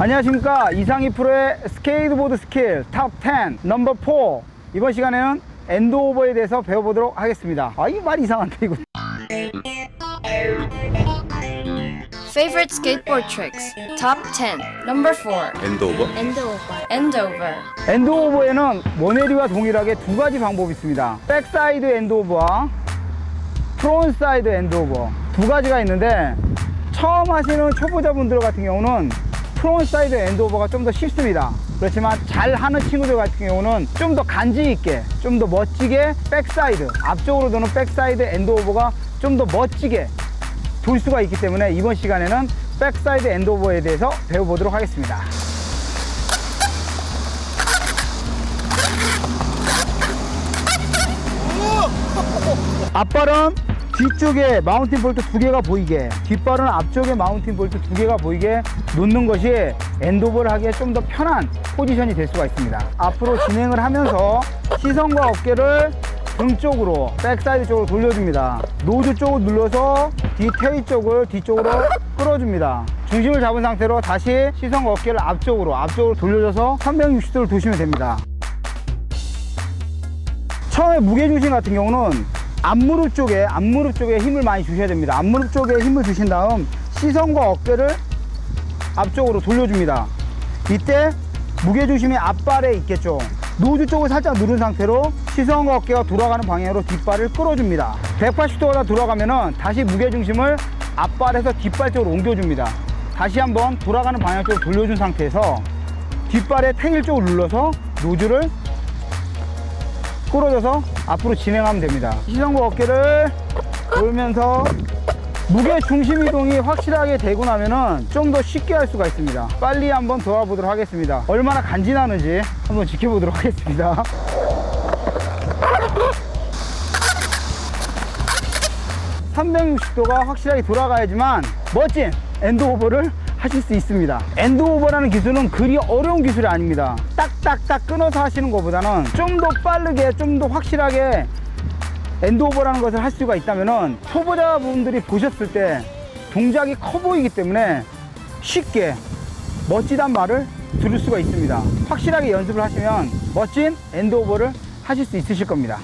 안녕하십니까 이상희 프로의 스케이트보드 스킬 탑10 넘버 4 이번 시간에는 엔드오버에 대해서 배워보도록 하겠습니다 아이말 이상한데 이거 Favorite skateboard tricks. Top 10. Number 4. 엔드오버? End over. 엔드오버에는 모네리와 동일하게 두 가지 방법이 있습니다 백사이드 엔드오버와 프론사이드 엔드오버 두 가지가 있는데 처음 하시는 초보자분들 같은 경우는 프론사이드 엔드오버가 좀 더 쉽습니다. 그렇지만 잘 하는 친구들 같은 경우는 좀 더 간지 있게 좀 더 멋지게 백사이드 앞쪽으로 도는 백사이드 엔드오버가 좀 더 멋지게 돌 수가 있기 때문에 이번 시간에는 백사이드 엔드오버에 대해서 배워보도록 하겠습니다. 앞발은 뒤쪽에 마운틴 볼트 두 개가 보이게 뒷발은 앞쪽에 마운틴 볼트 두 개가 보이게 놓는 것이 엔도버를 하기에 좀 더 편한 포지션이 될 수가 있습니다. 앞으로 진행을 하면서 시선과 어깨를 등 쪽으로 백사이드 쪽으로 돌려줍니다. 노즈 쪽을 눌러서 뒤 테이 쪽을 뒤쪽으로 끌어줍니다. 중심을 잡은 상태로 다시 시선과 어깨를 앞쪽으로 앞쪽으로 돌려줘서 360도를 두시면 됩니다. 처음에 무게중심 같은 경우는 앞무릎 쪽에 앞무릎 쪽에 힘을 많이 주셔야 됩니다. 앞무릎 쪽에 힘을 주신 다음 시선과 어깨를 앞쪽으로 돌려줍니다. 이때 무게중심이 앞발에 있겠죠. 노즈 쪽을 살짝 누른 상태로 시선과 어깨가 돌아가는 방향으로 뒷발을 끌어줍니다. 180도가 돌아가면 은 다시 무게중심을 앞발에서 뒷발 쪽으로 옮겨줍니다. 다시 한번 돌아가는 방향 쪽으로 돌려준 상태에서 뒷발의 테일 쪽을 눌러서 노즈를 끌어줘서 앞으로 진행하면 됩니다. 시선과 어깨를 돌면서 무게 중심 이동이 확실하게 되고 나면은 좀 더 쉽게 할 수가 있습니다. 빨리 한번 도와보도록 하겠습니다. 얼마나 간지나는지 한번 지켜보도록 하겠습니다. (360도가) 확실하게 돌아가야지만 멋진 엔드오버를 하실 수 있습니다. 엔드오버라는 기술은 그리 어려운 기술이 아닙니다. 딱딱딱 끊어서 하시는 것보다는 좀 더 빠르게 좀 더 확실하게 엔드오버라는 것을 할 수가 있다면 초보자분들이 보셨을 때 동작이 커 보이기 때문에 쉽게 멋지단 말을 들을 수가 있습니다. 확실하게 연습을 하시면 멋진 엔드오버를 하실 수 있으실 겁니다